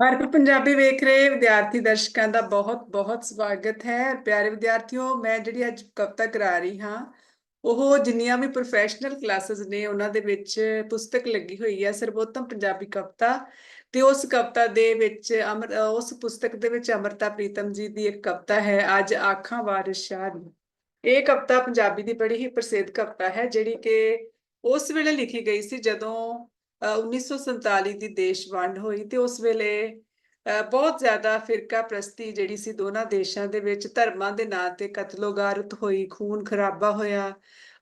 ਭਾਰਤ ਪੰਜਾਬੀ ਵੇਖ ਰਹੇ ਵਿਦਿਆਰਥੀ ਦਰਸ਼ਕਾਂ ਦਾ ਬਹੁਤ-ਬਹੁਤ ਸਵਾਗਤ ਹੈ। ਪਿਆਰੇ ਵਿਦਿਆਰਥੀਓ, ਮੈਂ ਜਿਹੜੀ ਅੱਜ ਕਵਿਤਾ ਕਰਾ ਰਹੀ ਹਾਂ, ਉਹ ਜਿੰਨੀਆਂ ਵੀ ਪ੍ਰੋਫੈਸ਼ਨਲ ਕਲਾਸਿਸ ਨੇ, ਉਹਨਾਂ ਦੇ ਵਿੱਚ ਪੁਸਤਕ ਲੱਗੀ ਹੋਈ ਹੈ ਸਰਵੋਤਮ ਪੰਜਾਬੀ ਕਵਿਤਾ ਤੇ ਉਸ ਕਵਿਤਾ ਦੇ ਵਿੱਚ ਅਮਰ, ਉਸ ਪੁਸਤਕ ਦੇ ਵਿੱਚ ਅਮਰਤਾ ਪ੍ਰੀਤਮ ਜੀ ਦੀ ਇੱਕ ਕਵਿਤਾ ਹੈ, ਅੱਜ ਆਖਾਂ ਵਾਰਿਸ ਸ਼ਾਹ ਦੀ। ਇਹ ਕਵਿਤਾ ਪੰਜਾਬੀ ਦੀ ਬੜੀ ਹੀ ਪ੍ਰਸਿੱਧ ਕਵਿਤਾ ਹੈ, ਜਿਹੜੀ ਕਿ ਉਸ ਵੇਲੇ ਲਿਖੀ ਗਈ ਸੀ ਜਦੋਂ 1947 ਦੀ ਦੇਸ਼ ਵੰਡ ਹੋਈ ਤੇ ਉਸ ਵੇਲੇ ਅ, ਬਹੁਤ ਜ਼ਿਆਦਾ ਫਿਰਕਾ ਪ੍ਰਸਤੀ ਜਿਹੜੀ ਸੀ ਦੋਨਾਂ ਦੇਸ਼ਾਂ ਦੇ ਵਿੱਚ ਧਰਮਾਂ ਦੇ ਨਾਂ ਤੇ ਕਤਲੋਗਾਰਤ ਹੋਈ ਖੂਨ ਖਰਾਬਾ ਹੋਇਆ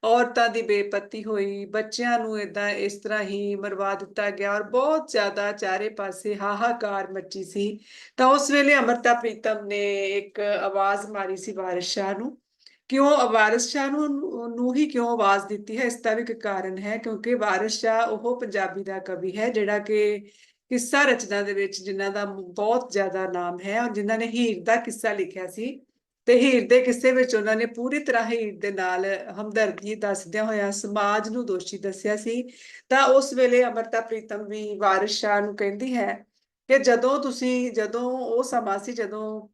ਔਰਤਾਂ ਦੀ ਬੇਪਤੀ ਹੋਈ ਬੱਚਿਆਂ ਨੂੰ ਇਦਾਂ ਇਸ ਤਰ੍ਹਾਂ ਹੀ ਮਰਵਾ ਦਿੱਤਾ ਗਿਆ ਔਰ ਬਹੁਤ ਜ਼ਿਆਦਾ ਚਾਰੇ ਪਾਸੇ ਹਾਹਾਕਾਰ ਮੱਚੀ ਸੀ। ਤਾਂ ਉਸ ਵੇਲੇ ਅਮਰਤਾ ਪ੍ਰੀਤਮ ਨੇ ਇੱਕ ਆਵਾਜ਼ ਮਾਰੀ ਸੀ ਵਾਰਿਸ ਸ਼ਾਹ ਨੂੰ ਕਿਉਂ ਵਾਰਿਸ ਸ਼ਾਹ ਨੂੰ ਨੂੰ ਹੀ ਕਿਉਂ ਆਵਾਜ਼ ਦਿੱਤੀ ਹੈ? ਇਸ ਦਾ ਵੀ ਇੱਕ ਕਾਰਨ ਹੈ, ਕਿਉਂਕਿ ਵਾਰਿਸ ਸ਼ਾਹ ਉਹ ਪੰਜਾਬੀ ਦਾ ਕਵੀ ਹੈ, ਜਿਹੜਾ ਕਿ ਕਿੱਸਾ ਰਚਨਾ ਦੇ ਵਿੱਚ ਜਿਨ੍ਹਾਂ ਦਾ ਬਹੁਤ ਜ਼ਿਆਦਾ ਨਾਮ ਹੈ ਔਰ ਜਿਨ੍ਹਾਂ ਨੇ ਹੀਰ ਦਾ ਕਿੱਸਾ ਲਿਖਿਆ ਸੀ। ਤੇ ਹੀਰ ਦੇ ਕਿੱਸੇ ਵਿੱਚ ਉਹਨਾਂ ਨੇ ਪੂਰੀ ਤਰ੍ਹਾਂ ਹੀਰ ਦੇ ਨਾਲ ਹਮਦਰਦੀ ਦੱਸਦਿਆਂ ਹੋਇਆ ਸਮਾਜ ਨੂੰ ਦੋਸ਼ੀ ਦੱਸਿਆ ਸੀ। ਤਾਂ ਉਸ ਵੇਲੇ ਅਮਰਤਾ ਪ੍ਰੀਤਮ ਵੀ ਵਾਰਿਸ ਸ਼ਾਹ ਨੂੰ ਕਹਿੰਦੀ ਹੈ ਕਿ ਜਦੋਂ ਤੁਸੀਂ, ਜਦੋਂ ਉਹ ਸਮਾਂ ਸੀ, ਜਦੋਂ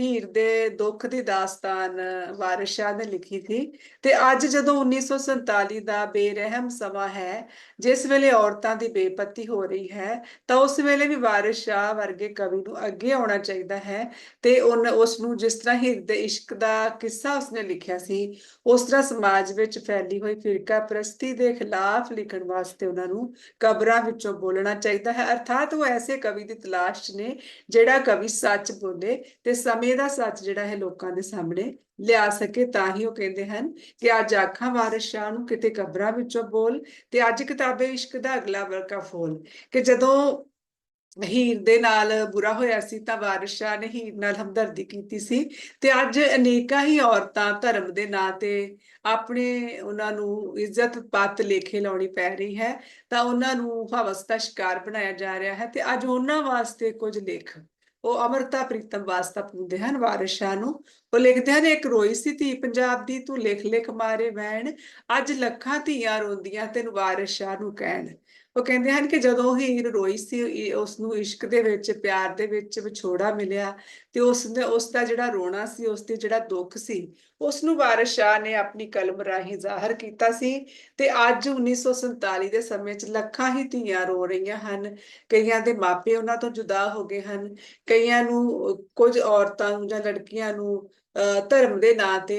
ਹੀਰ ਦੇ ਦੁੱਖ ਦੀ ਦਾਸਤਾਨ ਵਾਰਿਸ ਸ਼ਾਹ ਨੇ ਲਿਖੀ ਸੀ। ਤੇ ਅੱਜ ਜਦੋਂ 1947 ਦਾ ਬੇਰਹਿਮ ਸਮਾਂ ਹੈ, ਜਿਸ ਵੇਲੇ ਔਰਤਾਂ ਦੀ ਬੇਪਤੀ ਹੋ ਰਹੀ ਹੈ, ਤਾਂ ਉਸ ਵੇਲੇ ਵੀ ਵਾਰਿਸ ਸ਼ਾਹ ਵਰਗੇ ਕਵੀ ਨੂੰ ਅੱਗੇ ਆਉਣਾ ਚਾਹੀਦਾ ਹੈ ਤੇ ਉਹਨ ਉਸ ਨੂੰ ਜਿਸ ਤਰ੍ਹਾਂ ਹੀਰ ਦੇ ਇਸ਼ਕ ਦਾ ਕਿੱਸਾ ਉਸਨੇ ਲਿਖਿਆ ਸੀ, ਉਸ ਤਰ੍ਹਾਂ ਸਮਾਜ ਵਿੱਚ ਫੈਲੀ ਹੋਈ ਫਿਰਕਾ ਪ੍ਰਸਤੀ ਦੇ ਖਿਲਾਫ ਲਿਖਣ ਵਾਸਤੇ ਉਹਨਾਂ ਨੂੰ ਕਬਰਾਂ ਵਿੱਚੋਂ ਬੋਲਣਾ ਚਾਹੀਦਾ ਹੈ। ਅਰਥਾਤ ਉਹ ਐਸੇ ਕਵੀ ਦੀ ਤਲਾਸ਼ ਨੇ, ਜਿਹੜਾ ਕਵੀ ਸੱਚ ਬੋਲੇ ਤੇ ਸਮੇਂ ਦਾ ਸੱਚ ਜਿਹੜਾ ਹੈ ਲੋਕਾਂ ਦੇ ਸਾਹਮਣੇ ਲਿਆ ਸਕੇ, ਤਾਂ ਹੀ ਉਹ ਕਹਿੰਦੇ ਹਨ ਕਿ ਅੱਜ ਆਖਾਂ ਵਾਰਿਸ ਸ਼ਾਹ ਨੂੰ ਕਿਤੇ ਕਬਰਾਂ ਵਿੱਚੋਂ ਬੋਲ ਤੇ ਅੱਜ ਕਿਤਾਬੇ ਇਸ਼ਕ ਦਾ ਅਗਲਾ ਵਰਕਾ ਫੋਲ। ਕਿ ਜਦੋਂ ਹੀਰ ਦੇ ਨਾਲ ਬੁਰਾ ਹੋਇਆ ਸੀ, ਤਾਂ ਵਾਰਿਸ ਸ਼ਾਹ ਨੇ ਹੀਰ ਨਾਲ ਹਮਦਰਦੀ ਕੀਤੀ ਸੀ ਤੇ ਅੱਜ ਅਨੇਕਾਂ ਹੀ ਔਰਤਾਂ ਧਰਮ ਦੇ ਨਾਂ ਤੇ ਆਪਣੇ ਉਹਨਾਂ ਨੂੰ ਇੱਜ਼ਤ ਪੱਤ ਲੇਖੇ ਲਾਉਣੀ ਪੈ ਰਹੀ ਹੈ, ਤਾਂ ਉਹਨਾਂ ਨੂੰ ਹਵਸ ਦਾ ਸ਼ਿਕਾਰ ਬਣਾਇਆ ਜਾ ਰਿਹਾ ਹੈ ਤੇ ਅੱਜ ਉਹਨਾਂ ਵਾਸਤੇ ਕੁਝ ਲੇਖ ਉਹ ਅਮਰਤਾ ਪ੍ਰੀਤਮ ਵਾਸਤਾ ਪੁੰਦੇ ਹਨ, ਵਾਰਿਸ ਨੂੰ। ਉਹ ਲਿਖਦੇ ਹਨ ਇੱਕ ਰੋਈ ਸੀ, ਧੀ ਪੰਜਾਬ ਦੀ ਤੂੰ ਲਿਖ ਲਿਖ ਮਾਰੇ ਵੈਣ ਅੱਜ ਲੱਖਾਂ ਧੀਆਂ ਰੋਂਦੀਆਂ ਤੈਨੂੰ ਵਾਰਿਸ ਨੂੰ ਕਹਿਣ। ਉਹ ਕਹਿੰਦੇ ਹਨ ਕਿ ਜਦੋਂ ਹੀਰ ਰੋਈ ਸੀ ਉਸ ਨੂੰ ਇਸ਼ਕ ਦੇ ਵਿੱਚ, ਪਿਆਰ ਦੇ ਵਿੱਚ ਵਿਛੋੜਾ ਮਿਲਿਆ ਤੇ ਉਸ ਨੇ ਉਸ ਦਾ ਜਿਹੜਾ ਰੋਣਾ ਸੀ, ਉਸ ਤੇ ਜਿਹੜਾ ਦੁੱਖ ਸੀ ਉਸ ਨੂੰ ਵਾਰਿਸ ਸ਼ਾਹ ਨੇ ਆਪਣੀ ਕਲਮ ਰਾਹੀਂ ਜ਼ਾਹਰ ਕੀਤਾ ਸੀ ਤੇ ਅੱਜ 1947 ਦੇ ਸਮੇਂ 'ਚ ਲੱਖਾਂ ਹੀ ਧੀਆਂ ਰੋ ਰਹੀਆਂ ਹਨ। ਕਈਆਂ ਦੇ ਮਾਪੇ ਉਹਨਾਂ ਤੋਂ ਜੁਦਾ ਹੋ ਗਏ ਹਨ। ਕਈਆਂ ਨੂੰ ਕੁਝ ਔਰਤਾਂ ਨੂੰ ਜਾਂ ਲੜਕੀਆਂ ਨੂੰ ਧਰਮ ਦੇ ਨਾਂ ਤੇ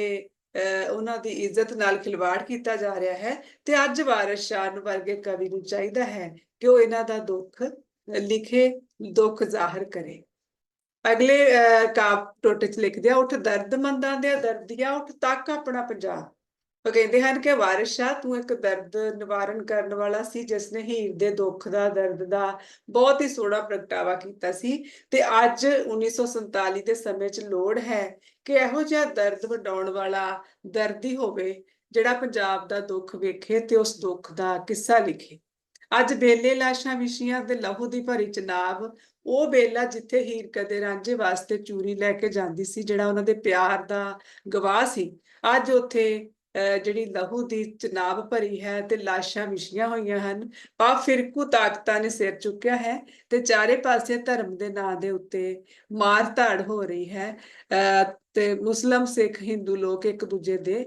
ਉਹਨਾਂ ਦੀ ਇੱਜ਼ਤ ਨਾਲ ਖਿਲਵਾੜ ਕੀਤਾ ਜਾ ਰਿਹਾ ਹੈ ਤੇ ਅੱਜ ਵਾਰਿਸ ਸ਼ਾਹ ਨੂੰ ਵਰਗੇ ਕਵੀ ਨੂੰ ਚਾਹੀਦਾ ਹੈ ਕਿ ਉਹ ਇਹਨਾਂ ਦਾ ਦੁੱਖ, ਲਿਖੇ ਦੁੱਖ ਜ਼ਾਹਰ ਕਰੇ। ਅਗਲੇ ਕਾਪ ਟੋਟੇ ਚ ਲਿਖਦੇ ਆ, ਉੱਠ ਦਰਦਮੰਦਾਂ ਦੇ ਦਰਦੀਆ ਉੱਠ ਤੱਕ ਆਪਣਾ ਪੰਜਾਬ। ਉਹ ਕਹਿੰਦੇ ਹਨ ਕਿ ਵਾਰਿਸ ਸ਼ਾਹ ਤੂੰ ਇੱਕ ਦਰਦ ਨਿਵਾਰਨ ਕਰਨ ਵਾਲਾ ਸੀ, ਜਿਸ ਨੇ ਹੀਰ ਦੇ ਦੁੱਖ ਦਾ, ਦਰਦ ਦਾ ਬਹੁਤ ਹੀ ਸੋਹਣਾ ਪ੍ਰਗਟਾਵਾ ਕੀਤਾ ਸੀ। ਤੇ ਅੱਜ 1947 ਦੇ ਸਮੇਂ 'ਚ ਲੋੜ ਹੈ ਕਿ ਇਹੋ ਜਿਹਾ ਦਰਦ ਵਡਾਉਣ ਵਾਲਾ ਦਰਦੀ ਹੋਵੇ, ਜਿਹੜਾ ਪੰਜਾਬ ਦਾ ਦੁੱਖ ਵੇਖੇ ਤੇ ਉਸ ਦੁੱਖ ਦਾ ਕਿੱਸਾ ਲਿਖੇ। ਅੱਜ ਬੇਲੇ ਲਾਸ਼ਾਂ ਵਿਸ਼ੀਆਂ ਤੇ ਲਹੂ ਦੀ ਭਰੀ ਚਨਾਬ, ਉਹ ਬੇਲਾ ਜਿੱਥੇ ਹੀਰ ਕਦੇ ਰਾਂਝੇ ਵਾਸਤੇ ਚੂਰੀ ਲੈ ਕੇ ਜਾਂਦੀ ਸੀ, ਜਿਹੜਾ ਉਹਨਾਂ ਦੇ ਪਿਆਰ ਦਾ ਗਵਾਹ ਸੀ। ਅੱਜ ਉੱਥੇ ਜਿਹੜੀ ਲਹੂ ਦੀ ਚਨਾਬ ਭਰੀ ਹੈ ਤੇ ਲਾਸ਼ਾਂ ਵਿਛੀਆਂ ਹੋਈਆਂ ਹਨ ਪਾ ਫਿਰਕੂ ਤਾਕਤਾਂ ਨੇ ਸਿਰ ਚੁੱਕਿਆ ਹੈ ਤੇ ਚਾਰੇ ਪਾਸੇ ਧਰਮ ਦੇ ਨਾਂ ਦੇ ਉੱਤੇ ਮਾਰ ਧਾੜ ਹੋ ਰਹੀ ਹੈ। ਤੇ ਮੁਸਲਮ ਸਿੱਖ ਹਿੰਦੂ ਲੋਕ ਇੱਕ ਦੂਜੇ ਦੇ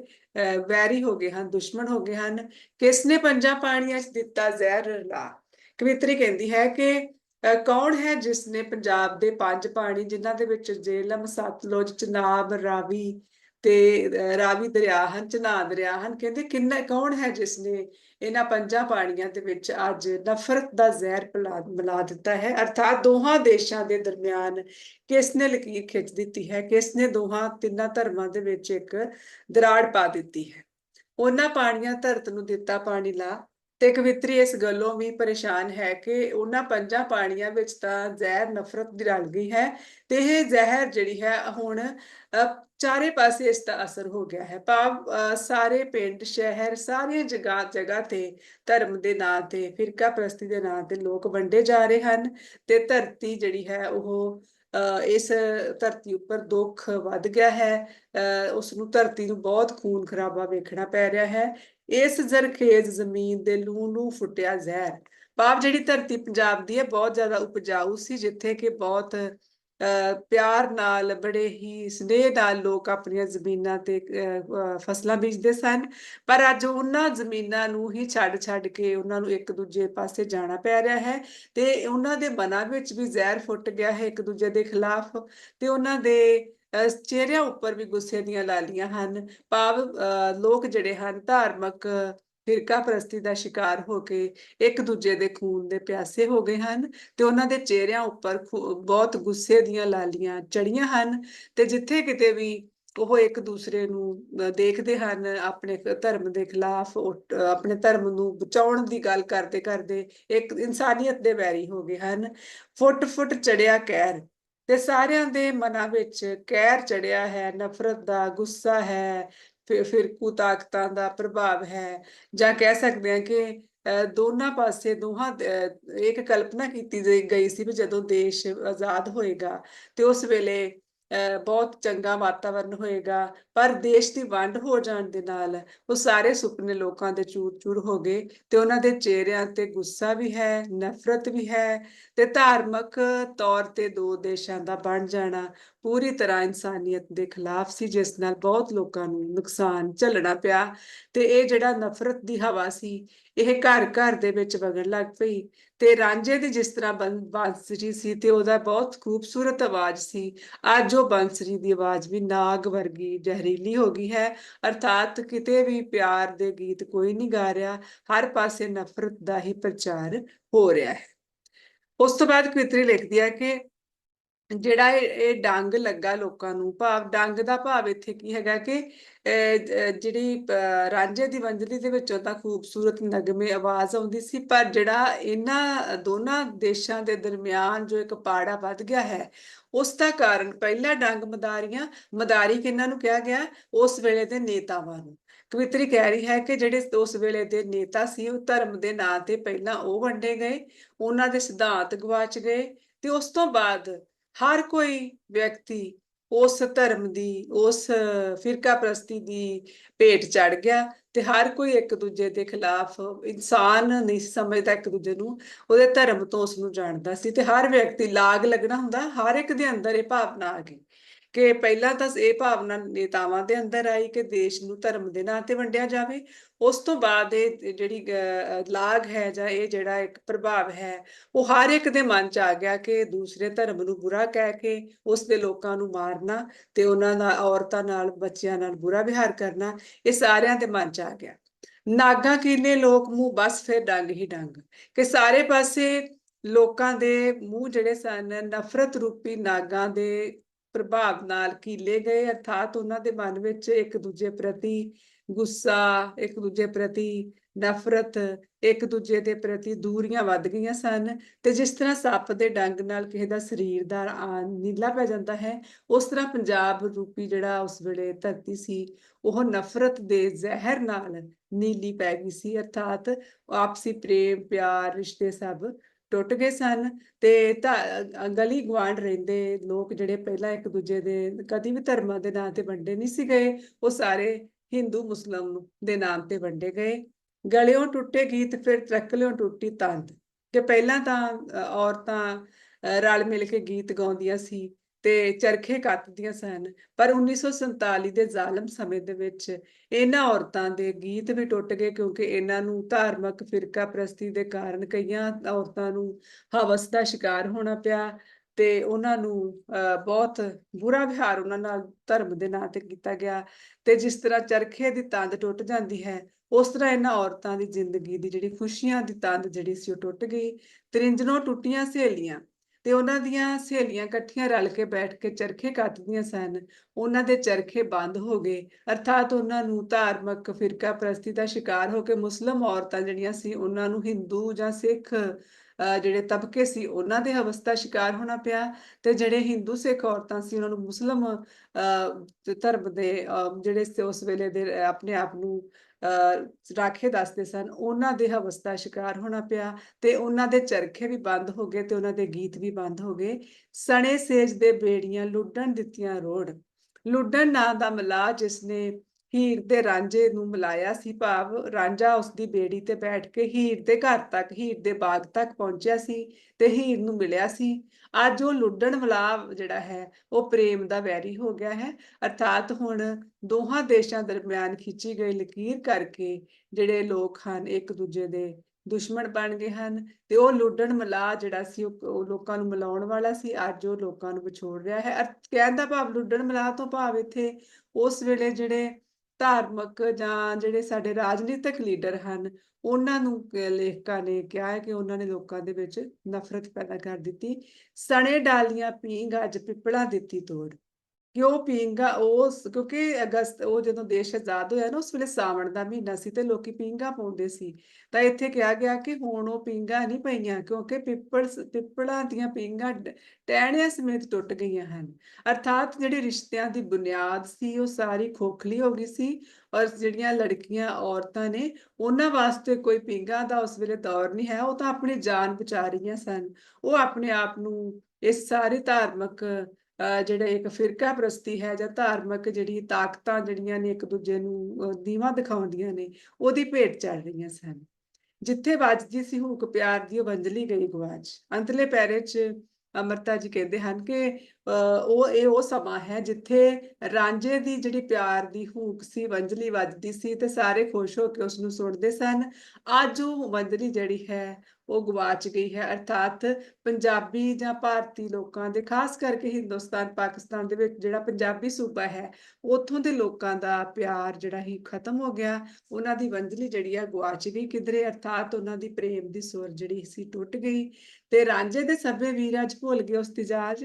ਵੈਰੀ ਹੋ ਗਏ ਹਨ, ਦੁਸ਼ਮਣ ਹੋ ਗਏ ਹਨ। ਕਿਸ ਨੇ ਪੰਜਾਂ ਪਾਣੀਆਂ 'ਚ ਦਿੱਤਾ ਜ਼ਹਿਰ ਲਾ? ਕਵਿਤਰੀ ਕਹਿੰਦੀ ਹੈ ਕਿ ਕੌਣ ਹੈ ਜਿਸ ਨੇ ਪੰਜਾਬ ਦੇ ਪੰਜ ਪਾਣੀ, ਜਿਨ੍ਹਾਂ ਦੇ ਵਿੱਚ ਜੇਲਮ ਸਤਲੁਜ ਚਨਾਬ, ਰਾਵੀ ਤੇ ਰਾਵੀ ਦਰਿਆ ਹਨ ਚਨਾ ਦਰਿਆ ਹਨ, ਕਹਿੰਦੇ ਕਿੰਨਾ, ਕੌਣ ਹੈ ਜਿਸ ਨੇ ਇਹਨਾਂ ਪੰਜਾਂ ਪਾਣੀਆਂ ਦੇ ਵਿੱਚ ਅੱਜ ਨਫ਼ਰਤ ਦਾ ਜ਼ਹਿਰ ਮਿਲਾ ਦਿੱਤਾ ਹੈ? ਅਰਥਾਤ ਦੋਹਾਂ ਦੇਸ਼ਾਂ ਦੇ ਦਰਮਿਆਨ ਕਿਸ ਨੇ ਲਕੀਰ ਖਿੱਚ ਦਿੱਤੀ ਹੈ? ਕਿਸ ਨੇ ਦੋਹਾਂ ਤਿੰਨਾਂ ਧਰਮਾਂ ਦੇ ਵਿੱਚ ਇੱਕ ਦਰਾੜ ਪਾ ਦਿੱਤੀ ਹੈ? ਉਹਨਾਂ ਪਾਣੀਆਂ ਧਰਤ ਨੂੰ ਦਿੱਤਾ ਪਾਣੀ ਲਾ ਤੇ ਕਵਿਤਰੀ ਇਸ ਗੱਲੋਂ ਵੀ ਪਰੇਸ਼ਾਨ ਹੈ ਕਿ ਉਹਨਾਂ ਪੰਜਾਂ ਪਾਣੀਆਂ ਵਿੱਚ ਤਾਂ ਜ਼ਹਿਰ, ਨਫ਼ਰਤ ਦੀ ਰਲ ਗਈ ਹੈ ਤੇ ਇਹ ਜ਼ਹਿਰ ਜਿਹੜੀ ਹੈ ਹੁਣ ਚਾਰੇ ਪਾਸੇ ਇਸ ਦਾ ਅਸਰ ਹੋ ਗਿਆ ਹੈ। ਭਾਵ ਸਾਰੇ ਪਿੰਡ, ਸ਼ਹਿਰ, ਸਾਰੀਆਂ ਜਗ੍ਹਾ ਜਗ੍ਹਾ ਤੇ ਧਰਮ ਦੇ ਨਾਂ ਤੇ, ਫਿਰਕਾ ਪ੍ਰਸਤੀ ਦੇ ਨਾਂ ਤੇ ਲੋਕ ਵੰਡੇ ਜਾ ਰਹੇ ਹਨ ਤੇ ਧਰਤੀ ਜਿਹੜੀ ਹੈ ਉਹ ਇਸ ਧਰਤੀ ਉੱਪਰ ਦੁੱਖ ਵੱਧ ਗਿਆ ਹੈ ਉਸ ਨੂੰ ਧਰਤੀ ਨੂੰ ਬਹੁਤ ਖੂਨ ਖਰਾਬਾ ਵੇਖਣਾ ਪੈ ਰਿਹਾ ਹੈ। ਇਸ ਜ਼ਰਖੇਜ਼ ਜ਼ਮੀਨ ਦੇ ਲੂ ਨੂੰ ਫੁੱਟਿਆ ਜ਼ਹਿਰ। ਭਾਵ ਜਿਹੜੀ ਧਰਤੀ ਪੰਜਾਬ ਦੀ ਹੈ, ਬਹੁਤ ਜ਼ਿਆਦਾ ਉਪਜਾਊ ਸੀ, ਜਿੱਥੇ ਕਿ ਬਹੁਤ ਪਿਆਰ ਨਾਲ ਬੜੇ ਹੀ ਸਨੇਹ ਨਾਲ ਲੋਕ ਆਪਣੀਆਂ ਜ਼ਮੀਨਾਂ ਤੇ ਫਸਲਾਂ ਬੀਜਦੇ ਸਨ। ਪਰ ਅੱਜ ਉਹਨਾਂ ਜ਼ਮੀਨਾਂ ਨੂੰ ਹੀ ਛੱਡ ਛੱਡ ਕੇ ਉਹਨਾਂ ਨੂੰ ਇੱਕ ਦੂਜੇ ਪਾਸੇ ਜਾਣਾ ਪੈ ਰਿਹਾ ਹੈ ਤੇ ਉਹਨਾਂ ਦੇ ਮਨਾਂ ਵਿੱਚ ਵੀ ਜ਼ਹਿਰ ਫੁੱਟ ਗਿਆ ਹੈ ਇੱਕ ਦੂਜੇ ਦੇ ਖਿਲਾਫ ਤੇ ਉਹਨਾਂ ਦੇ ਅਹ, ਚਿਹਰਿਆਂ ਉੱਪਰ ਵੀ ਗੁੱਸੇ ਦੀਆਂ ਲਾਲੀਆਂ ਹਨ। ਭਾਵ ਅਹ, ਲੋਕ ਜਿਹੜੇ ਹਨ ਧਾਰਮਿਕ ਫਿਰਕਾ ਪ੍ਰਸਤੀ ਦਾ ਸ਼ਿਕਾਰ ਹੋ ਕੇ ਇੱਕ ਦੂਜੇ ਦੇ ਖੂਨ ਦੇ ਪਿਆਸੇ ਹੋ ਗਏ ਹਨ ਤੇ ਉਹਨਾਂ ਦੇ ਚਿਹਰਿਆਂ ਉੱਪਰ ਬਹੁਤ ਗੁੱਸੇ ਦੀਆਂ ਲਾਲੀਆਂ ਚੜੀਆਂ ਹਨ ਤੇ ਜਿੱਥੇ ਕਿਤੇ ਵੀ ਉਹ ਇੱਕ ਦੂਸਰੇ ਨੂੰ ਦੇਖਦੇ ਹਨ, ਆਪਣੇ ਧਰਮ ਦੇ ਖਿਲਾਫ ਆਪਣੇ ਧਰਮ ਨੂੰ ਬਚਾਉਣ ਦੀ ਗੱਲ ਕਰਦੇ ਕਰਦੇ ਇੱਕ ਇਨਸਾਨੀਅਤ ਦੇ ਵੈਰੀ ਹੋ ਗਏ ਹਨ। ਫੁੱਟ ਫੁੱਟ ਚੜਿਆ ਕਹਿਰ ਤੇ ਸਾਰਿਆਂ ਦੇ ਮਨਾਂ ਵਿੱਚ ਕਹਿਰ ਚੜਿਆ ਹੈ, ਨਫ਼ਰਤ ਦਾ ਗੁੱਸਾ ਹੈ ਫਿਰਕੂ ਤਾਕਤਾਂ ਦਾ ਪ੍ਰਭਾਵ ਹੈ। ਜਾਂ ਕਹਿ ਸਕਦੇ ਹਾਂ ਕਿ ਦੋਨਾਂ ਪਾਸੇ ਦੋਹਾਂ ਇੱਕ ਕਲਪਨਾ ਕੀਤੀ ਗਈ ਸੀ ਵੀ ਜਦੋਂ ਦੇਸ਼ ਆਜ਼ਾਦ ਹੋਏਗਾ ਤੇ ਉਸ ਵੇਲੇ ਬਹੁਤ ਚੰਗਾ ਵਾਤਾਵਰਨ ਹੋਏਗਾ। ਪਰ ਦੇਸ਼ ਦੀ ਵੰਡ ਹੋ ਜਾਣ ਦੇ ਨਾਲ ਉਹ ਸਾਰੇ ਸੁਪਨੇ ਲੋਕਾਂ ਦੇ ਚੂਰ-ਚੂਰ ਹੋ ਗਏ ਤੇ ਉਹਨਾਂ ਦੇ ਚਿਹਰਿਆਂ ਤੇ ਗੁੱਸਾ ਵੀ ਹੈ, ਨਫ਼ਰਤ ਵੀ ਹੈ ਤੇ ਧਾਰਮਿਕ ਤੌਰ ਤੇ ਦੋ ਦੇਸ਼ਾਂ ਦਾ ਬਣ ਜਾਣਾ ਪੂਰੀ ਤਰ੍ਹਾਂ ਇਨਸਾਨੀਅਤ ਦੇ ਖਿਲਾਫ ਸੀ, ਜਿਸ ਨਾਲ ਬਹੁਤ ਲੋਕਾਂ ਨੂੰ ਨੁਕਸਾਨ ਝੱਲਣਾ ਪਿਆ ਤੇ ਇਹ ਜਿਹੜਾ ਨਫ਼ਰਤ ਦੀ ਹਵਾ ਸੀ, ਇਹ ਘਰ ਘਰ ਦੇ ਵਿੱਚ ਵਗਣ ਲੱਗ ਪਈ ਤੇ ਰਾਂਝੇ ਦੀ ਜਿਸ ਤਰ੍ਹਾਂ ਬੰ- ਸੀ ਤੇ ਉਹਦਾ ਬਹੁਤ ਖੂਬਸੂਰਤ ਆਵਾਜ਼ ਸੀ, ਅੱਜ ਉਹ ਬਾਂਸਰੀ ਦੀ ਆਵਾਜ਼ ਵੀ ਨਾਗ ਵਰਗੀ ਜ਼ਹਿਰੀਲੀ ਹੋ ਗਈ ਹੈ, ਅਰਥਾਤ ਕਿਤੇ ਵੀ ਪਿਆਰ ਦੇ ਗੀਤ ਕੋਈ ਨਹੀਂ ਗਾ ਰਿਹਾ, ਹਰ ਪਾਸੇ ਨਫ਼ਰਤ ਦਾ ਹੀ ਪ੍ਰਚਾਰ ਹੋ ਰਿਹਾ ਹੈ। ਉਸ ਤੋਂ ਬਾਅਦ ਕਵਿਤਰੀ ਲਿਖਦੀ ਹੈ ਕਿ ਜਿਹੜਾ ਇਹ ਇਹ ਡੰਗ ਲੱਗਾ ਲੋਕਾਂ ਨੂੰ, ਭਾਵ ਡੰਗ ਦਾ ਭਾਵ ਇੱਥੇ ਕੀ ਹੈਗਾ ਕਿ ਜਿਹੜੀ ਰਾਂਝੇ ਦੀ ਵੰਜਲੀ ਦੇ ਵਿੱਚੋਂ ਤਾਂ ਖੂਬਸੂਰਤ ਨਗਮੇ ਆਵਾਜ਼ ਆਉਂਦੀ ਸੀ, ਪਰ ਜਿਹੜਾ ਇਹਨਾਂ ਦੋਨਾਂ ਦੇਸ਼ਾਂ ਦੇ ਦਰਮਿਆਨ ਜੋ ਇੱਕ ਪਾੜਾ ਵੱਧ ਗਿਆ ਹੈ, ਉਸ ਦਾ ਕਾਰਨ ਪਹਿਲਾ ਡੰਗ ਮਦਾਰੀਆਂ, ਮਦਾਰੀ ਕਿਹਨਾਂ ਨੂੰ ਕਿਹਾ ਗਿਆ? ਉਸ ਵੇਲੇ ਦੇ ਨੇਤਾਵਾਂ ਨੂੰ। ਕਵਿਤਰੀ ਕਹਿ ਰਹੀ ਹੈ ਕਿ ਜਿਹੜੇ ਉਸ ਵੇਲੇ ਦੇ ਨੇਤਾ ਸੀ, ਉਹ ਧਰਮ ਦੇ ਨਾਂ ਤੇ ਪਹਿਲਾਂ ਉਹ ਵੰਡੇ ਗਏ, ਉਹਨਾਂ ਦੇ ਸਿਧਾਂਤ ਗਵਾਚ ਗਏ, ਤੇ ਉਸ ਤੋਂ ਬਾਅਦ ਹਰ ਕੋਈ ਵਿਅਕਤੀ ਉਸ ਧਰਮ ਦੀ, ਉਸ ਫਿਰਕਾ ਪ੍ਰਸਤੀ ਦੀ ਭੇਟ ਚੜ ਗਿਆ ਤੇ ਹਰ ਕੋਈ ਇੱਕ ਦੂਜੇ ਦੇ ਖਿਲਾਫ ਇਨਸਾਨ ਨਹੀਂ ਸਮਝਦਾ ਇੱਕ ਦੂਜੇ ਨੂੰ, ਉਹਦੇ ਧਰਮ ਤੋਂ ਉਸ ਨੂੰ ਜਾਣਦਾ ਸੀ ਤੇ ਹਰ ਵਿਅਕਤੀ ਲਾਗ ਲੱਗਣਾ ਹੁੰਦਾ, ਹਰ ਇੱਕ ਦੇ ਅੰਦਰ ਇਹ ਭਾਵਨਾ ਆ ਗਈ। ਕਿ ਪਹਿਲਾਂ ਤਾਂ ਇਹ ਭਾਵਨਾ ਨੇਤਾਵਾਂ ਦੇ ਅੰਦਰ ਆਈ ਕਿ ਦੇਸ਼ ਨੂੰ ਧਰਮ ਦੇ ਨਾਂ ਤੇ ਵੰਡਿਆ ਜਾਵੇ। ਉਸ ਤੋਂ ਬਾਅਦ ਇਹ ਜਿਹੜੀ ਲਾਗ ਹੈ ਜਾਂ ਇਹ ਜਿਹੜਾ ਇੱਕ ਪ੍ਰਭਾਵ ਹੈ, ਉਹ ਹਰ ਇੱਕ ਦੇ ਮਨ 'ਚ ਆ ਗਿਆ ਕਿ ਦੂਸਰੇ ਧਰਮ ਨੂੰ ਬੁਰਾ ਕਹਿ ਕੇ ਉਸ ਦੇ ਲੋਕਾਂ ਨੂੰ ਮਾਰਨਾ ਤੇ ਉਹਨਾਂ ਦਾ ਔਰਤਾਂ ਨਾਲ, ਬੱਚਿਆਂ ਨਾਲ ਬੁਰਾ ਵਿਹਾਰ ਕਰਨਾ, ਇਹ ਸਾਰਿਆਂ ਦੇ ਮਨ 'ਚ ਆ ਗਿਆ। ਨਾਗਾ ਕੀਲੇ ਲੋਕ ਮੂੰਹ ਬਸ ਫਿਰ ਡੰਗ ਹੀ ਡੰਗ। ਕਿ ਸਾਰੇ ਪਾਸੇ ਲੋਕਾਂ ਦੇ ਮੂੰਹ ਜਿਹੜੇ ਸਨ, ਨਫ਼ਰਤ ਰੂਪੀ ਨਾਗਾਂ ਦੇ ਪ੍ਰਭਾਵ ਨਾਲ ਕੀਲੇ ਗਏ ਅਰਥਾਤ ਉਹਨਾਂ ਦੇ ਮਨ ਵਿੱਚ ਇੱਕ ਦੂਜੇ ਪ੍ਰਤੀ ਗੁੱਸਾ ਇੱਕ ਦੂਜੇ ਪ੍ਰਤੀ ਨਫ਼ਰਤ ਇੱਕ ਦੂਜੇ ਦੇ ਪ੍ਰਤੀ ਦੂਰੀਆਂ ਵੱਧ ਗਈਆਂ ਸਨ ਤੇ ਜਿਸ ਤਰ੍ਹਾਂ ਸੱਪ ਦੇ ਡੰਗ ਨਾਲ ਕਿਸੇ ਦਾ ਸਰੀਰ ਦਾ ਆ, ਨੀਲਾ ਪੈ ਜਾਂਦਾ ਹੈ ਉਸ ਤਰ੍ਹਾਂ ਪੰਜਾਬ ਰੂਪੀ ਜਿਹੜਾ ਉਸ ਵੇਲੇ ਧਰਤੀ ਸੀ ਉਹ ਨਫ਼ਰਤ ਦੇ ਜ਼ਹਿਰ ਨਾਲ ਨੀਲੀ ਪੈ ਗਈ ਸੀ ਅਰਥਾਤ ਆਪਸੀ ਪ੍ਰੇਮ ਪਿਆਰ ਰਿਸ਼ਤੇ ਸਭ ਟੁੱਟ ਗਏ ਸਨ ਤੇ ਧਾ- ਗਲੀ ਗਵਾਂਢ ਰਹਿੰਦੇ ਲੋਕ ਜਿਹੜੇ ਪਹਿਲਾਂ ਇੱਕ ਦੂਜੇ ਦੇ ਕਦੀ ਵੀ ਧਰਮਾਂ ਦੇ ਨਾਂ ਤੇ ਵੰਡੇ ਨਹੀਂ ਸੀ ਗਏ, ਉਹ ਸਾਰੇ ਹਿੰਦੂ, ਮੁਸਲਮ ਦੇ ਨਾਮ ਤੇ ਵੰਡੇ ਗਏ। ਗਲਿਓਂ ਟੁੱਟੇ ਗੀਤ, ਫਿਰ ਤਰਕਲਿਓਂ ਟੁੱਟੀ ਤੰਦ। ਕਿ ਪਹਿਲਾਂ ਤਾਂ ਔਰਤਾਂ ਰਲ ਮਿਲ ਕੇ ਗੀਤ ਗਾਉਂਦੀਆਂ ਸੀ ਤੇ ਚਰਖੇ ਕੱਤਦੀਆਂ ਸਨ। ਪਰ 1947 ਦੇ ਜ਼ਾਲਮ ਸਮੇਂ ਦੇ ਵਿੱਚ ਇਹਨਾਂ ਔਰਤਾਂ ਦੇ ਗੀਤ ਵੀ ਟੁੱਟ ਗਏ ਕਿਉਂਕਿ ਇਹਨਾਂ ਨੂੰ ਧਾਰਮਿਕ ਫਿਰਕਾ ਪ੍ਰਸਤੀ ਦੇ ਕਾਰਨ ਕਈਆਂ ਔਰਤਾਂ ਨੂੰ ਹਵਸ ਦਾ ਸ਼ਿਕਾਰ ਹੋਣਾ ਪਿਆ ਤੇ ਉਹਨਾਂ ਨੂੰ ਅ, ਬਹੁਤ ਬੁਰਾ ਵਿਹਾਰ ਉਹਨਾਂ ਨਾਲ ਧਰਮ ਦੇ ਨਾਂ ਤੇ ਕੀਤਾ ਗਿਆ ਤੇ ਜਿਸ ਤਰ੍ਹਾਂ ਚਰਖੇ ਦੀ ਤੰਦ ਟੁੱਟ ਜਾਂਦੀ ਹੈ ਉਸ ਤਰ੍ਹਾਂ ਇਹਨਾਂ ਔਰਤਾਂ ਦੀ ਜ਼ਿੰਦਗੀ ਦੀ ਜਿਹੜੀ ਖੁਸ਼ੀਆਂ ਦੀ ਤੰਦ ਜਿਹੜੀ ਸੀ ਉਹ ਟੁੱਟ ਗਈ। ਤ੍ਰਿੰਜਣੋਂ ਟੁੱਟੀਆਂ ਸਹੇਲੀਆਂ ਤੇ ਉਹਨਾਂ ਦੀਆਂ ਸਹੇਲੀਆਂ ਇਕੱਠੀਆਂ ਰਲ ਕੇ ਬੈਠ ਕੇ ਚਰਖੇ ਕੱਤਦੀਆਂ ਸਨ। ਉਹਨਾਂ ਦੇ ਚਰਖੇ ਬੰਦ ਹੋ ਗਏ। ਅਰਥਾਤ ਉਹਨਾਂ ਨੂੰ ਧਾਰਮਿਕ ਫਿਰਕਾ ਪ੍ਰਸਤੀ ਦਾ ਸ਼ਿਕਾਰ ਹੋ ਕੇ ਮੁਸਲਮ ਔਰਤਾਂ ਜਿਹੜੀਆਂ ਸੀ, ਉਹਨਾਂ ਨੂੰ ਹਿੰਦੂ ਜਾਂ ਸਿੱਖ, ਅਹ ਜਿਹੜੇ ਤਬਕੇ ਸੀ, ਉਹਨਾਂ ਦੇ ਅਵਸਥਾ ਸ਼ਿਕਾਰ ਹੋਣਾ ਪਿਆ ਤੇ ਜਿਹੜੇ ਹਿੰਦੂ ਸਿੱਖ ਔਰਤਾਂ ਸੀ, ਉਹਨਾਂ ਨੂੰ ਮੁਸਲਮ, ਅਹ ਧਰਮ ਦੇ ਜਿਹੜੇ ਉਸ ਵੇਲੇ ਦੇ ਆਪਣੇ ਆਪ ਨੂੰ ਰਾਖੇ ਦੱਸਦੇ ਸਨ, ਉਹਨਾਂ ਦੇ ਹਵਸਤਾ ਸ਼ਿਕਾਰ ਹੋਣਾ ਪਿਆ ਤੇ ਉਹਨਾਂ ਦੇ ਚਰਖੇ ਵੀ ਬੰਦ ਹੋ ਗਏ ਤੇ ਉਹਨਾਂ ਦੇ ਗੀਤ ਵੀ ਬੰਦ ਹੋ ਗਏ। ਸਣੇ ਸੇਜ ਦੇ ਬੇੜੀਆਂ ਲੁੱਡਣ ਦਿੱਤੀਆਂ ਰੋੜ। ਲੁੱਡਣ ਨਾਂ ਦਾ ਮਲਾਹ ਜਿਸਨੇ ਹੀਰ ਦੇ ਰਾਂਝੇ ਨੂੰ ਮਿਲਾਇਆ ਸੀ ਭਾਵ, ਰਾਂਝਾ ਉਸ ਦੀ ਬੇੜੀ ਤੇ ਬੈਠ ਕੇ ਹੀਰ ਦੇ ਘਰ ਤੱਕ, ਹੀਰ ਦੇ ਬਾਗ ਤੱਕ ਪਹੁੰਚਿਆ ਸੀ ਤੇ ਹੀਰ ਨੂੰ ਮਿਲਿਆ ਸੀ। ਅੱਜ ਉਹ ਲੁੱਡਣ ਵਾਲਾ ਜਿਹੜਾ ਹੈ, ਉਹ ਪ੍ਰੇਮ ਦਾ ਵੈਰੀ ਹੋ ਗਿਆ ਹੈ। ਅਰਥਾਤ ਹੁਣ ਦੋਹਾਂ ਦੇਸ਼ਾਂ ਦਰਮਿਆਨ ਖਿੱਚੀ ਗਈ ਲਕੀਰ ਕਰਕੇ ਜਿਹੜੇ ਲੋਕ ਹਨ, ਇੱਕ ਦੂਜੇ ਦੇ ਦੁਸ਼ਮਣ ਬਣ ਗਏ ਹਨ ਤੇ ਉਹ ਲੁੱਡਣ ਮਲਾ ਜਿਹੜਾ ਸੀ ਉਹ ਲੋਕਾਂ ਨੂੰ ਮਿਲਾਉਣ ਵਾਲਾ ਸੀ। ਅੱਜ ਉਹ ਲੋਕਾਂ ਨੂੰ ਵਿਛੋੜ ਰਿਹਾ ਹੈ। ਅਰਥ, ਕਹਿਣ ਦਾ ਭਾਵ ਲੁੱਡਣ ਮਲਾ ਤੋਂ ਭਾਵ ਇੱਥੇ ਉਸ ਵੇਲੇ ਜਿਹੜੇ ਧਾਰਮਿਕ ਜਾਂ ਜਿਹੜੇ ਸਾਡੇ ਰਾਜਨੀਤਿਕ ਲੀਡਰ ਹਨ, ਉਹਨਾਂ ਨੂੰ ਲੇਖਕਾਂ ਨੇ ਕਿਹਾ ਹੈ ਕਿ ਉਹਨਾਂ ਨੇ ਲੋਕਾਂ ਦੇ ਵਿੱਚ ਨਫ਼ਰਤ ਪੈਦਾ ਕਰ ਦਿੱਤੀ, ਸਣੇ ਡਾਲੀਆਂ ਪੀਂਗ ਅੱਜ ਪਿੱਪਲਾਂ ਦਿੱਤੀ ਤੋੜ। ਉਹ ਪੀਂਗਾ? ਉਹ ਕਿਉਂਕਿ ਅਗਸਤ, ਉਹ ਜਦੋਂ ਦੇਸ਼ ਆਜ਼ਾਦ ਹੋਇਆ ਨਾ, ਉਸ ਵੇਲੇ ਸਾਵਣ ਦਾ ਮਹੀਨਾ ਸੀ ਤੇ ਲੋਕੀ ਪੀਂਗਾ ਪਾਉਂਦੇ ਸੀ। ਤਾਂ ਇੱਥੇ ਕਿਹਾ ਗਿਆ ਕਿ ਹੁਣ ਉਹ ਪੀਂਗਾ ਨਹੀਂ ਪਈਆਂ, ਕਿਉਂਕਿ ਪਿੱਪਲ ਪਿੱਪਲਾਂ ਦੀਆਂ ਪੀਂਗਾ ਟਹਿਣਿਆਂ ਸਮੇਤ ਟੁੱਟ ਗਈਆਂ ਹਨ। ਅਰਥਾਤ ਜਿਹੜੀ ਰਿਸ਼ਤਿਆਂ ਦੀ ਬੁਨਿਆਦ ਸੀ, ਉਹ ਸਾਰੀ ਖੋਖਲੀ ਹੋ ਗਈ ਸੀ ਔਰ ਜਿਹੜੀਆਂ ਲੜਕੀਆਂ, ਔਰਤਾਂ ਨੇ, ਉਹਨਾਂ ਵਾਸਤੇ ਕੋਈ ਪੀਂਗਾ ਦਾ ਉਸ ਵੇਲੇ ਦੌਰ ਨਹੀਂ ਹੈ। ਉਹ ਤਾਂ ਆਪਣੀ ਜਾਨ ਬਚਾ ਰਹੀਆਂ ਸਨ। ਉਹ ਆਪਣੇ ਆਪ ਨੂੰ ਇਸ ਸਾਰੇ ਧਾਰਮਿਕ ਜਿਹੜੇ ਇੱਕ ਫਿਰਕਾ ਪ੍ਰਸਤੀ ਹੈ ਜਾਂ ਧਾਰਮਿਕ ਜਿਹੜੀ ਤਾਕਤਾਂ ਜਿਹੜੀਆਂ ਨੇ ਇੱਕ ਦੂਜੇ ਨੂੰ ਦੀਵਾ ਦਿਖਾਉਂਦੀਆਂ ਨੇ, ਉਹਦੀ ਭੇਟ ਚੜ ਰਹੀਆਂ ਸਨ। ਜਿੱਥੇ ਵੱਜਦੀ ਸੀ ਹੂਕ ਪਿਆਰ ਦੀ ਵੰਜਲੀ ਗਈ ਗਵਾਚ ਅੰਤਲੇ ਪੈਰੇ 'ਚ ਅਮਰਤਾ ਜੀ ਕਹਿੰਦੇ ਹਨ ਕਿ, ਅਹ ਉਹ, ਇਹ ਉਹ ਸਮਾਂ ਹੈ ਜਿੱਥੇ ਰਾਂਝੇ ਦੀ ਜਿਹੜੀ ਪਿਆਰ ਦੀ ਹੂਕ ਸੀ ਵੰਜਲੀ ਵੱਜਦੀ ਸੀ ਤੇ ਸਾਰੇ ਖੁਸ਼ ਹੋ ਕੇ ਉਸ ਨੂੰ ਸੁਣਦੇ ਸਨ। ਅੱਜ ਉਹ ਵੰਜਲੀ ਜਿਹੜੀ ਹੈ ਉਹ ਗਵਾਚ ਗਈ ਹੈ। ਅਰਥਾਤ ਪੰਜਾਬੀ ਜਾਂ ਭਾਰਤੀ ਲੋਕਾਂ ਦੇ, ਖਾਸ ਕਰਕੇ ਹਿੰਦੁਸਤਾਨ, ਪਾਕਿਸਤਾਨ ਦੇ ਵਿੱਚ ਜਿਹੜਾ ਪੰਜਾਬੀ ਸੂਬਾ ਹੈ, ਉੱਥੋਂ ਦੇ ਲੋਕਾਂ ਦਾ ਪਿਆਰ ਜਿਹੜਾ ਹੀ ਖਤਮ ਹੋ ਗਿਆ। ਉਹਨਾਂ ਦੀ ਵੰਜਲੀ ਜਿਹੜੀ ਆ ਗਵਾਚ ਗਈ ਕਿਧਰੇ। ਅਰਥਾਤ ਉਹਨਾਂ ਦੀ ਪ੍ਰੇਮ ਦੀ ਸੁਰ ਜਿਹੜੀ ਸੀ, ਟੁੱਟ ਗਈ। ਤੇ ਰਾਂਝੇ ਦੇ ਸਭੇ ਵੀਰ ਅੱਜ ਭੁੱਲ ਗਏ ਉਸ ਤਿਜਾਜ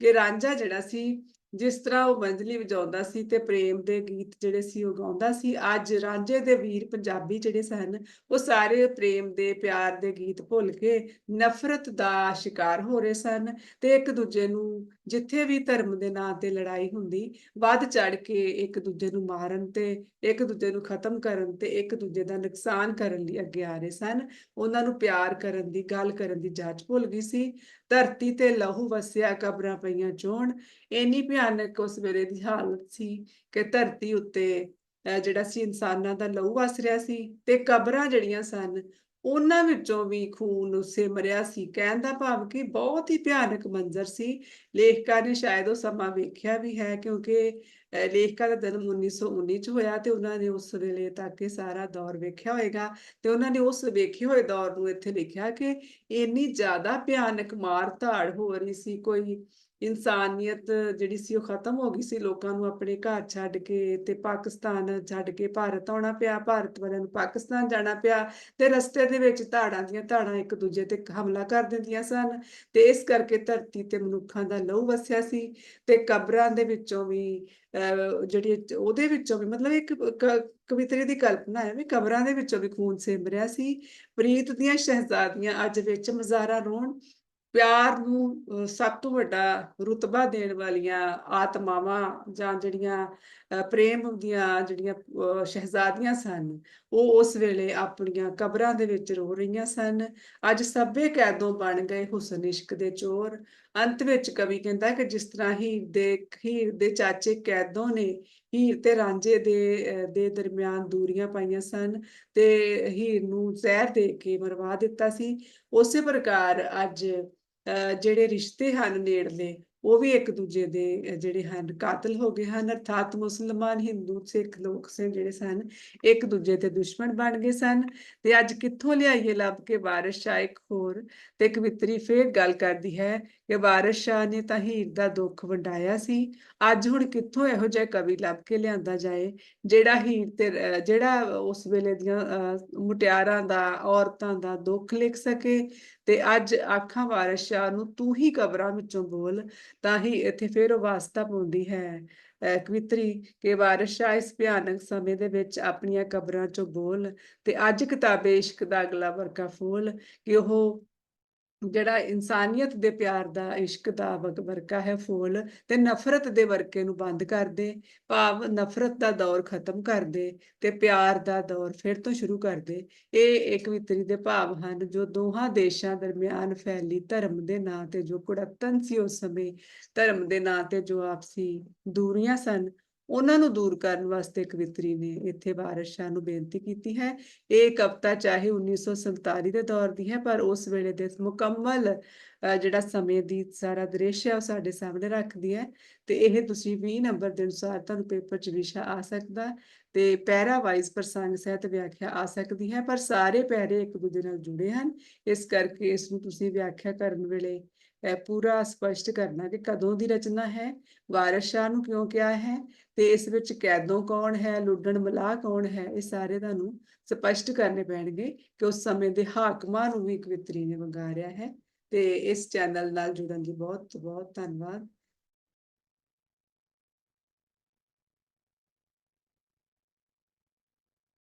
ਕਿ ਰਾਂਝਾ ਜਿਹੜਾ ਸੀ ਜਿਸ ਤਰ੍ਹਾਂ ਉਹ ਵੰਜਲੀ ਵਜਾਉਂਦਾ ਸੀ ਤੇ ਪ੍ਰੇਮ ਦੇ ਗੀਤ ਜਿਹੜੇ ਸੀ ਉਹ ਗਾਉਂਦਾ ਸੀ, ਅੱਜ ਰਾਂਝੇ ਦੇ ਵੀਰ ਪੰਜਾਬੀ ਜਿਹੜੇ ਸਨ, ਉਹ ਸਾਰੇ ਪ੍ਰੇਮ ਦੇ ਪਿਆਰ ਦੇ ਗੀਤ ਭੁੱਲ ਕੇ ਨਫ਼ਰਤ ਦਾ ਸ਼ਿਕਾਰ ਹੋ ਰਹੇ ਸਨ ਤੇ ਇੱਕ ਦੂਜੇ ਨੂੰ ਜਿੱਥੇ ਵੀ ਧਰਮ ਦੇ ਨਾਂ ਤੇ ਲੜਾਈ ਹੁੰਦੀ, ਵੱਧ ਚੜ ਕੇ ਇੱਕ ਦੂਜੇ ਨੂੰ ਮਾਰਨ ਤੇ, ਇੱਕ ਦੂਜੇ ਨੂੰ ਖਤਮ ਕਰਨ ਤੇ, ਇੱਕ ਦੂਜੇ ਦਾ ਨੁਕਸਾਨ ਕਰਨ ਲਈ ਅੱਗੇ ਆ ਰਹੇ ਸਨ। ਉਹਨਾਂ ਨੂੰ ਪਿਆਰ ਕਰਨ ਦੀ, ਗੱਲ ਕਰਨ ਦੀ ਜਾਚ ਭੁੱਲ ਗਈ ਸੀ। ਧਰਤੀ ਤੇ ਲਹੂ ਵਸਿਆ, ਕਬਰਾਂ ਪਈਆਂ ਚੋਣ। ਇੰਨੀ ਭਿਆਨਕ ਉਸ ਵੇਲੇ ਦੀ ਹਾਲਤ ਸੀ ਕਿ ਧਰਤੀ ਉੱਤੇ ਜਿਹੜਾ ਸੀ, ਇਨਸਾਨਾਂ ਦਾ ਲਹੂ ਵਸ ਰਿਹਾ ਸੀ ਤੇ ਕਬਰਾਂ ਜਿਹੜੀਆਂ ਸਨ ਉਹਨਾਂ ਵਿੱਚੋਂ ਵੀ ਖੂਨ ਸਿਮਰਿਆ ਸੀ। ਕਹਿਣ ਦਾ ਭਾਵ ਕਿ ਬਹੁਤ ਹੀ ਭਿਆਨਕ ਮੰਜ਼ਰ ਸੀ। ਲੇਖਕਾਂ ਨੇ ਸ਼ਾਇਦ ਉਹ ਸਮਾਂ ਵੇਖਿਆ ਵੀ ਹੈ, ਕਿਉਂਕਿ, ਅਹ, ਲੇਖਕਾਂ ਦਾ ਜਨਮ 1919 ਚ ਹੋਇਆ ਤੇ ਉਹਨਾਂ ਨੇ ਉਸ ਵੇਲੇ ਤੱਕ ਇਹ ਸਾਰਾ ਦੌਰ ਵੇਖਿਆ ਹੋਏਗਾ। ਤੇ ਉਹਨਾਂ ਨੇ ਉਸ ਵੇਖੇ ਹੋਏ ਦੌਰ ਨੂੰ ਇੱਥੇ ਲਿਖਿਆ ਕਿ ਇੰਨੀ ਜ਼ਿਆਦਾ ਭਿਆਨਕ ਮਾਰ ਧਾੜ ਹੋ ਰਹੀ ਸੀ, ਕੋਈ ਇਨਸਾਨੀਅਤ ਜਿਹੜੀ ਸੀ ਉਹ ਖਤਮ ਹੋ ਗਈ ਸੀ। ਲੋਕਾਂ ਨੂੰ ਆਪਣੇ ਘਰ ਛੱਡ ਕੇ ਤੇ ਪਾਕਿਸਤਾਨ ਛੱਡ ਕੇ ਭਾਰਤ ਆਉਣਾ ਪਿਆ। ਭਾਰਤ ਵਾਲਿਆਂ ਨੂੰ ਪਾਕਿਸਤਾਨ ਜਾਣਾ ਪਿਆ ਤੇ ਰਸਤੇ ਦੇ ਵਿੱਚ ਧਾੜਾਂ ਦੀਆਂ ਧਾੜਾਂ ਇੱਕ ਦੂਜੇ ਤੇ ਹਮਲਾ ਕਰ ਦਿੰਦੀਆਂ ਸਨ। ਤੇ ਇਸ ਕਰਕੇ ਧਰਤੀ ਤੇ ਮਨੁੱਖਾਂ ਦਾ ਲਹੂ ਵਸਿਆ ਸੀ ਤੇ ਕਬਰਾਂ ਦੇ ਵਿੱਚੋਂ ਵੀ, ਅਹ, ਜਿਹੜੀ ਉਹਦੇ ਵਿੱਚੋਂ ਵੀ ਮਤਲਬ ਇੱਕ ਕਵਿਤਰੀ ਦੀ ਕਲਪਨਾ ਹੈ ਵੀ ਕਬਰਾਂ ਦੇ ਵਿੱਚੋਂ ਵੀ ਖੂਨ ਸਿਮਰਿਆ ਸੀ। ਪ੍ਰੀਤ ਦੀਆਂ ਸ਼ਹਿਜ਼ਾਦੀਆਂ ਅੱਜ ਵਿੱਚ ਮਜ਼ਾਰਾ ਰੋਣ ਪਿਆਰ ਨੂੰ ਅਹ, ਸਭ ਤੋਂ ਵੱਡਾ ਰੁਤਬਾ ਦੇਣ ਵਾਲੀਆਂ ਆਤਮਾਵਾਂ ਜਾਂ ਜਿਹੜੀਆਂ ਪ੍ਰੇਮ ਦੀਆਂ ਜਿਹੜੀਆਂ ਸ਼ਹਿਜ਼ਾਦੀਆਂ ਸਨ ਉਹ ਉਸ ਵੇਲੇ ਆਪਣੀਆਂ ਕਬਰਾਂ ਦੇ ਵਿੱਚ ਰੋ ਰਹੀਆਂ ਸਨ। ਅੱਜ ਸਭੇ ਕੈਦੋਂ ਬਣ ਗਏ ਹੁਸਨ ਇਸ਼ਕ ਦੇ ਚੋਰ। ਅੰਤ ਵਿੱਚ ਕਵੀ ਕਹਿੰਦਾ ਕਿ ਜਿਸ ਤਰ੍ਹਾਂ ਹੀਰ ਦੇ ਹੀਰ ਦੇ ਚਾਚੇ ਕੈਦੋਂ ਨੇ ਹੀਰ ਤੇ ਰਾਂਝੇ ਦੇ ਅਹ, ਦੇ ਦਰਮਿਆਨ ਦੂਰੀਆਂ ਪਾਈਆਂ ਸਨ ਤੇ ਹੀਰ ਨੂੰ ਜ਼ਹਿਰ ਦੇ ਕੇ ਮਰਵਾ ਦਿੱਤਾ ਸੀ। ਉਸੇ ਪ੍ਰਕਾਰ ਅੱਜ ਜਿਹੜੇ ਰਿਸ਼ਤੇ ਹਨ ਨੇੜਲੇ, ਉਹ ਵੀ ਇੱਕ ਦੂਜੇ ਦੇ ਜਿਹੜੇ ਹਨ, ਕਾਤਲ ਹੋ ਗਏ ਹਨ, ਅਰਥਾਤ ਮੁਸਲਮਾਨ, ਹਿੰਦੂ, ਸਿੱਖ ਲੋਕ ਸੇ, ਜਿਹੜੇ ਸਨ, ਇੱਕ ਦੂਜੇ ਤੇ ਦੁਸ਼ਮਣ ਬਣ ਗਏ ਸਨ। ਤੇ ਅੱਜ ਕਿੱਥੋਂ ਲਿਆਈਏ ਲੱਭ ਕੇ ਵਾਰਿਸ ਸ਼ਾਹ ਇੱਕ ਹੋਰ ਤੇ ਕਵਿਤਰੀ ਫੇਰ ਗੱਲ ਕਰਦੀ ਹੈ ਕਿ ਵਾਰਿਸ ਸ਼ਾਹ ਨੇ ਤਾਂ ਹੀਰ ਦਾ ਦੁੱਖ ਵੰਡਾਇਆ ਸੀ। ਅੱਜ ਹੁਣ ਕਿੱਥੋਂ ਇਹੋ ਜਿਹਾ ਕਵੀ ਲੱਭ ਕੇ ਲਿਆਂਦਾ ਜਾਏ, ਜਿਹੜਾ ਹੀਰ ਤੇ ਜਿਹੜਾ ਉਸ ਵੇਲੇ ਦੀਆਂ ਮੁਟਿਆਰਾਂ ਦਾ, ਔਰਤਾਂ ਦਾ ਦੁੱਖ ਲਿਖ ਸਕੇ ਤੇ ਅੱਜ ਆਖਾਂ ਵਾਰਿਸ ਸ਼ਾਹ ਨੂੰ, ਤੂੰ ਹੀ ਕਬਰਾਂ ਵਿੱਚੋਂ ਬੋਲ, ਤਾਂ ਹੀ ਇੱਥੇ ਫਿਰ ਉਹ ਵਾਸਤਾ ਪਾਉਂਦੀ ਹੈ। ਅਹ, ਕਵਿਤਰੀ, ਕਿ ਵਾਰਿਸ ਇਸ ਭਿਆਨਕ ਸਮੇਂ ਦੇ ਵਿੱਚ ਆਪਣੀਆਂ ਕਬਰਾਂ ਚੋਂ ਬੋਲ ਤੇ ਅੱਜ ਕਿਤਾਬੇ ਇਸ਼ਕ ਦਾ ਅਗਲਾ ਵਰਕਾ ਫੋਲ, ਕਿ ਉਹ ਜਿਹੜਾ ਇਨਸਾਨੀਅਤ ਦੇ ਪਿਆਰ ਦਾ, ਇਸ਼ਕ ਦਾ ਵਰਕਾ ਹੈ ਫੋਲ, ਤੇ ਨਫ਼ਰਤ ਦੇ ਵਰਕੇ ਨੂੰ ਬੰਦ ਕਰ ਦੇ, ਭਾਵ ਨਫ਼ਰਤ ਦਾ ਦੌਰ ਖਤਮ ਕਰ ਦੇ, ਤੇ ਪਿਆਰ ਦਾ ਦੌਰ ਫਿਰ ਤੋਂ ਸ਼ੁਰੂ ਕਰ ਦੇ। ਇਹ ਇੱਕ ਵਿਤਰੀ ਦੇ ਭਾਵ ਹਨ, ਜੋ ਦੋਹਾਂ ਦੇਸ਼ਾਂ ਦਰਮਿਆਨ ਫੈਲੀ ਧਰਮ ਦੇ ਨਾਂ ਤੇ ਜੋ ਕੁੜੱਤਨ ਸੀ ਉਸ ਸਮੇਂ, ਧਰਮ ਦੇ ਨਾਂ ਤੇ ਜੋ ਆਪਸੀ ਦੂਰੀਆਂ ਸਨ ਉਹਨਾਂ ਨੂੰ ਦੂਰ ਕਰਨ ਵਾਸਤੇ ਕਵਿਤਰੀ ਨੇ ਇੱਥੇ ਵਾਰਿਸ ਸ਼ਾਹ ਨੂੰ ਬੇਨਤੀ ਕੀਤੀ ਹੈ। ਇਹ ਕਵਿਤਾ ਚਾਹੇ 1947 ਦੇ ਦੌਰ ਦੀ ਹੈ, ਪਰ ਉਸ ਵੇਲੇ ਦੇ ਮੁਕੰਮਲ ਜਿਹੜਾ ਸਮੇਂ ਦੀ ਸਾਰਾ ਦ੍ਰਿਸ਼ ਹੈ, ਉਹ ਸਾਡੇ ਸਾਹਮਣੇ ਰੱਖਦੀ ਹੈ। ਤੇ ਇਹ ਤੁਸੀਂ 20 ਨੰਬਰ ਦੇ ਅਨੁਸਾਰ ਤੁਹਾਨੂੰ ਪੇਪਰ 'ਚ ਵਿਸ਼ਾ ਆ ਸਕਦਾ ਤੇ ਪੈਰਾ ਵਾਈਜ਼ ਪ੍ਰਸੰਗ ਸਹਿਤ ਵਿਆਖਿਆ ਆ ਸਕਦੀ ਹੈ, ਪਰ ਸਾਰੇ ਪੈਰੇ ਇੱਕ ਦੂਜੇ ਨਾਲ ਜੁੜੇ ਹਨ। ਇਸ ਕਰਕੇ ਇਸ ਨੂੰ ਤੁਸੀਂ ਵਿਆਖਿਆ ਕਰਨ ਵੇਲੇ ਪੂਰਾ ਸਪਸ਼ਟ ਕਰਨਾ ਕਿ ਕਦੋਂ ਦੀ ਰਚਨਾ ਹੈ, ਵਾਰਿਸ ਸ਼ਾਹ ਨੂੰ ਕਿਉਂ ਕਿਹਾ ਹੈ ਤੇ ਇਸ ਵਿੱਚ ਕੈਦੋਂ ਕੌਣ ਹੈ, ਲੁੱਡਣ ਮਲਾਹ ਕੌਣ ਹੈ, ਇਹ ਸਾਰੇ ਤੁਹਾਨੂੰ ਸਪਸ਼ਟ ਕਰਨੇ ਪੈਣਗੇ ਕਿ ਉਸ ਸਮੇਂ ਦੇ ਹਾਕਮਾਂ ਨੂੰ ਵੀ ਕਵਿਤਰੀ ਨੇ ਵੰਗਾਰਿਆ ਹੈ ਤੇ ਇਸ ਚੈਨਲ ਨਾਲ ਜੁੜਨ ਲਈ ਬਹੁਤ ਬਹੁਤ ਧੰਨਵਾਦ।